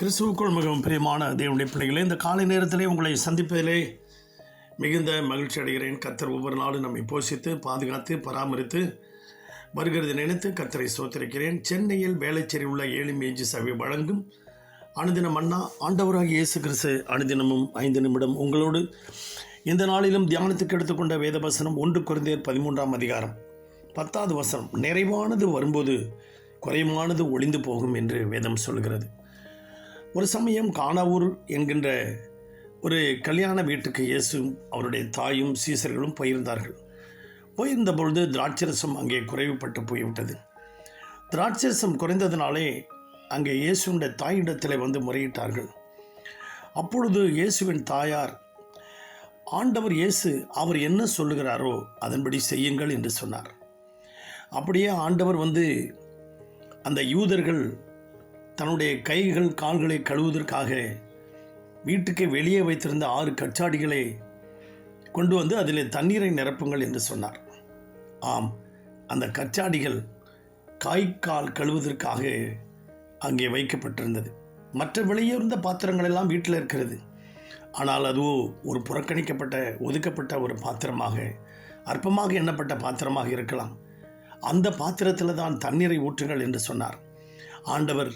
கிறிஸ்துவுக்குள் மிகவும் பிரியமான தேவனுடைய பிள்ளைகளே இந்த காலை நேரத்திலே உங்களை சந்திப்பதிலே மிகுந்த மகிழ்ச்சி அடைகிறேன். கத்தர் ஒவ்வொரு நாளும் நம்மை போஷித்து பாதுகாத்து பராமரித்து வருகிறது நினைத்து கத்தரை சோத்திருக்கிறேன் சென்னையில் வேலைச்சேரி உள்ள ஏழு மேஜி சபை வழங்கும் அனுதினம் அண்ணா ஆண்டவராக இயேசு கிறிஸ்து அனுதினமும் ஐந்து நிமிடம் உங்களோடு இந்த நாளிலும் தியானத்துக்கு எடுத்துக்கொண்ட வேத வசனம் ஒன்று குறைந்தேர் பதிமூன்றாம் அதிகாரம் பத்தாவது வசனம் நிறைவானது வரும்போது குறைவானது ஒளிந்து போகும் என்று வேதம் சொல்கிறது ஒரு சமயம் கானாவூர் என்கின்ற ஒரு கல்யாண வீட்டுக்கு இயேசும் அவருடைய தாயும் சீசர்களும் போயிருந்தார்கள். போயிருந்த பொழுது திராட்சரசம் அங்கே குறைவுபட்டு போய்விட்டது. திராட்சரசம் குறைந்ததினாலே அங்கே இயேசுடைய தாயிடத்தில் வந்து முறையிட்டார்கள். அப்பொழுது இயேசுவின் தாயார் ஆண்டவர் இயேசு அவர் என்ன சொல்லுகிறாரோ அதன்படி செய்யுங்கள் என்று சொன்னார். அப்படியே ஆண்டவர் வந்து அந்த யூதர்கள் தன்னுடைய கைகள் கால்களை கழுவுவதற்காக வீட்டுக்கு வெளியே வைத்திருந்த ஆறு கச்சாடிகளை கொண்டு வந்து அதில் தண்ணீரை நிரப்புங்கள் என்று சொன்னார். ஆம் அந்த கச்சாடிகள் காய்க்கால் கழுவுவதற்காக அங்கே வைக்கப்பட்டிருந்தது. மற்ற வெளியுறந்த பாத்திரங்கள் எல்லாம் வீட்டில் இருக்கிறது. ஆனால் அதுவோ ஒரு புறக்கணிக்கப்பட்ட ஒதுக்கப்பட்ட ஒரு பாத்திரமாக அற்பமாக எண்ணப்பட்ட பாத்திரமாக இருக்கலாம். அந்த பாத்திரத்தில் தான் தண்ணீரை ஊற்றுங்கள் என்று சொன்னார். ஆண்டவர்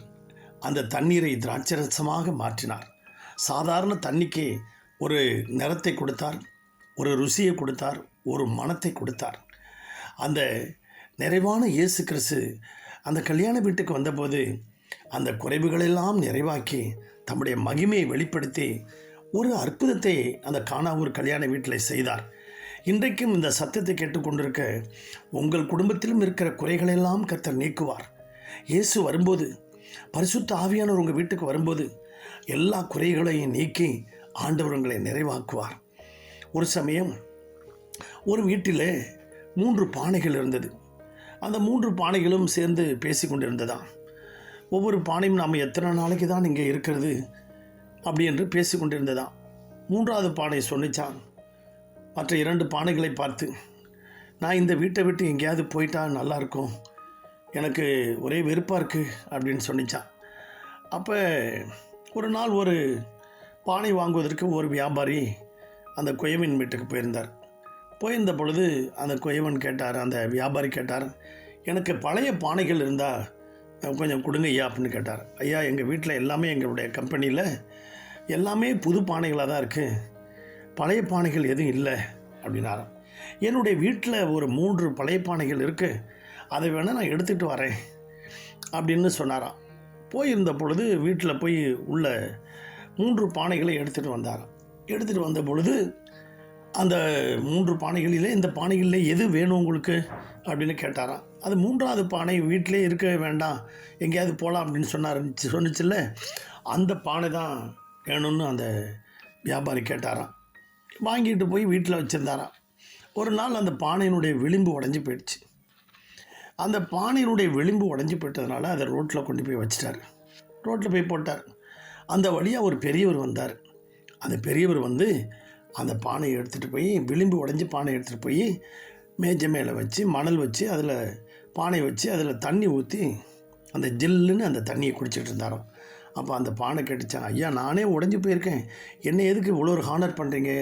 அந்த தண்ணீரை திராட்சரசமாக மாற்றினார். சாதாரண தண்ணிக்கே ஒரு நிறத்தை கொடுத்தார் ஒரு ருசியை கொடுத்தார் ஒரு மனத்தை கொடுத்தார். அந்த நிறைவான இயேசு கிறிஸ்து அந்த கல்யாண வீட்டுக்கு வந்தபோது அந்த குறைவுகளெல்லாம் நிறைவாக்கி தம்முடைய மகிமையை வெளிப்படுத்தி ஒரு அற்புதத்தை அந்த காணாவூர் கல்யாண வீட்டில் செய்தார். இன்றைக்கும் இந்த சத்தத்தை கேட்டுக்கொண்டிருக்க உங்கள் குடும்பத்திலும் இருக்கிற குறைகளெல்லாம் கத்தர் நீக்குவார். இயேசு வரும்போது பரிசுத்த ஆவியானவர் உங்கள் வீட்டுக்கு வரும்போது எல்லா குறைகளையும் நீக்கி ஆண்டவர் உங்களை நிறைவாக்குவார். ஒரு சமயம் ஒரு வீட்டில் மூன்று பானைகள் இருந்தது. அந்த மூன்று பானைகளும் சேர்ந்து பேசி கொண்டிருந்ததா ஒவ்வொரு பானையும் நாம் எத்தனை நாளைக்கு தான் இங்கே இருக்கிறது அப்படி என்று பேசி கொண்டிருந்ததா மூன்றாவது பானை சொன்னிச்சான். மற்ற இரண்டு பானைகளை பார்த்து நான் இந்த வீட்டை விட்டு எங்கேயாவது போயிட்டா நல்லாயிருக்கும் எனக்கு ஒரே வெறுப்பாக இருக்குது அப்படின்னு சொன்னிச்சான் அப்போ ஒரு நாள் ஒரு பானை வாங்குவதற்கு ஒரு வியாபாரி அந்த குயவன் வீட்டுக்கு போயிருந்தார். போயிருந்த பொழுது அந்த குயவன் கேட்டார் அந்த வியாபாரி கேட்டார் எனக்கு பழைய பானைகள் இருந்தால் கொஞ்சம் கொடுங்க ஐயா அப்படின்னு கேட்டார். ஐயா எங்கள் வீட்டில் எல்லாமே எங்களுடைய கம்பெனியில் எல்லாமே புது பானைகளாக தான் இருக்குது பழைய பானைகள் எதுவும் இல்லை அப்படின்னாராம். என்னுடைய வீட்டில் ஒரு மூன்று பழைய பானைகள் இருக்குது அதை வேணால் நான் எடுத்துகிட்டு வரேன் அப்படின்னு சொன்னாராம். போயிருந்த பொழுது வீட்டில் போய் உள்ள மூன்று பானைகளை எடுத்துகிட்டு வந்தாராம். எடுத்துகிட்டு வந்த பொழுது அந்த மூன்று பானைகளிலே இந்த பானைகளில் எது வேணும் உங்களுக்கு? அப்படின்னு கேட்டாராம். அது மூன்றாவது பானை வீட்டிலே இருக்க வேண்டாம். எங்கேயாவது போகலாம் அப்படின்னு சொன்னார் சொன்னிச்சுல்ல அந்த பானை தான் வேணும்னு அந்த வியாபாரி கேட்டாராம். வாங்கிட்டு போய் வீட்டில் வச்சுருந்தாராம். ஒரு நாள் அந்த பானையினுடைய விளிம்பு உடஞ்சி போயிடுச்சு. அந்த பானையினுடைய விளிம்பு உடஞ்சி போயிட்டதுனால அதை ரோட்டில் கொண்டு போய் வச்சிட்டார். ரோட்டில் போய் போட்டார். அந்த வழியாக ஒரு பெரியவர் வந்தார். அந்த பெரியவர் வந்து அந்த பானையை எடுத்துகிட்டு போய் விளிம்பு உடஞ்சி பானை எடுத்துகிட்டு போய் மேஜை மேலே வச்சு மணல் வச்சு அதில் பானை வச்சு அதில் தண்ணி ஊற்றி அந்த ஜில்லுன்னு அந்த தண்ணியை குடிச்சிட்டு இருந்தாராம். அப்போ அந்த பானை கேட்டுச்சான் ஐயா நானே உடஞ்சி போயிருக்கேன். என்னை எதுக்கு இவ்வளோ ஒரு ஹானர் பண்ணுறீங்க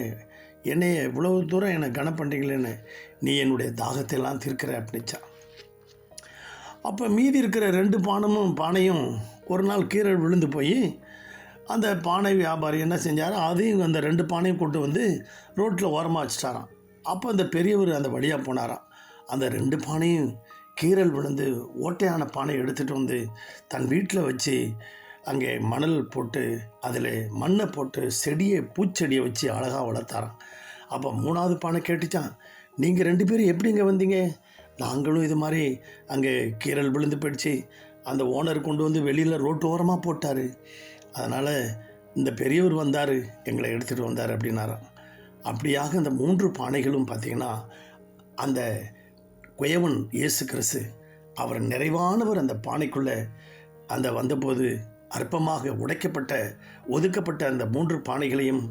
என்னையை இவ்வளோ தூரம் என்னை கன பண்ணுறீங்களேன்னு நீ என்னுடைய தாகத்தையெல்லாம் தீர்க்கிற அப்படின்ச்சான் அப்போ மீதி இருக்கிற ரெண்டு பானமும் பானையும் ஒரு நாள் கீரை விழுந்து போய் அந்த பானை வியாபாரி என்ன செஞ்சார்? அதையும் அந்த ரெண்டு பானையும் கொண்டு வந்து ரோட்டில் ஓரமாக வச்சுட்டாராம். அப்போ அந்த பெரியவர் அந்த வழியாக போனாராம். அந்த ரெண்டு பானையும் கீரல் விழுந்து ஓட்டையான பானை எடுத்துகிட்டு வந்து தன் வீட்டில் வச்சு அங்கே மணல் போட்டு அதில் மண்ணை போட்டு செடியை பூச்செடியை வச்சு அழகாக வளர்த்தாராம். அப்போ மூணாவது பானை கேட்டுச்சான் நீங்கள் ரெண்டு பேரும் எப்படி இங்கே வந்தீங்க? நாங்களும் இது மாதிரி அங்கே கீரல் விழுந்து போயிடுச்சு அந்த ஓனர் கொண்டு வந்து வெளியில் ரோட்டு ஓரமாக போட்டார். அதனால் இந்த பெரியவர் வந்தார் எங்களை எடுத்துகிட்டு வந்தார் அப்படின்னாராம் அப்படியாக இந்த மூன்று பானைகளும் பார்த்திங்கன்னா அந்த குயவன் இயேசு கிறிஸ்து அவர் நிறைவானவர் அந்த பானைக்குள்ளே அந்த வந்தபோது அற்பமாக உடைக்கப்பட்ட ஒதுக்கப்பட்ட அந்த மூன்று பானைகளையும்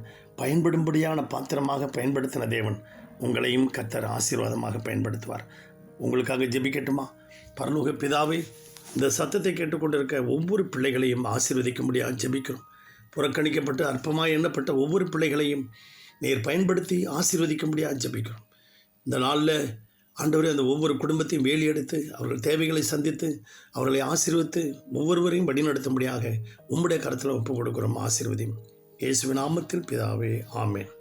பயன்படும்படியான பாத்திரமாக பயன்படுத்தின தேவன். உங்களையும் கத்தர் ஆசீர்வாதமாக பயன்படுத்துவார். உங்களுக்காக ஜெபிக்கட்டுமா? பரலோக பிதாவே இந்த சத்தத்தை கேட்டுக்கொண்டிருக்க ஒவ்வொரு பிள்ளைகளையும் ஆசீர்வதிக்கும்படியாக ஜெபிக்கிறோம். புறக்கணிக்கப்பட்டு அற்பமாக எண்ணப்பட்ட ஒவ்வொரு பிள்ளைகளையும் நீர் பயன்படுத்தி ஆசீர்வதிக்கும்படியாக ஜெபிக்கிறோம். இந்த நாளில் ஆண்டவரே அந்த ஒவ்வொரு குடும்பத்தையும் வேலி எடுத்து அவர்கள் தேவைகளை சந்தித்து அவர்களை ஆசீர்வித்து ஒவ்வொருவரையும் வழிநடத்தும்படியாக உம்முடைய கருத்தில் ஒப்புக் கொடுக்குறோம். ஆசீர்வதியும். இயேசுவின் நாமத்தில் பிதாவே ஆமேன்.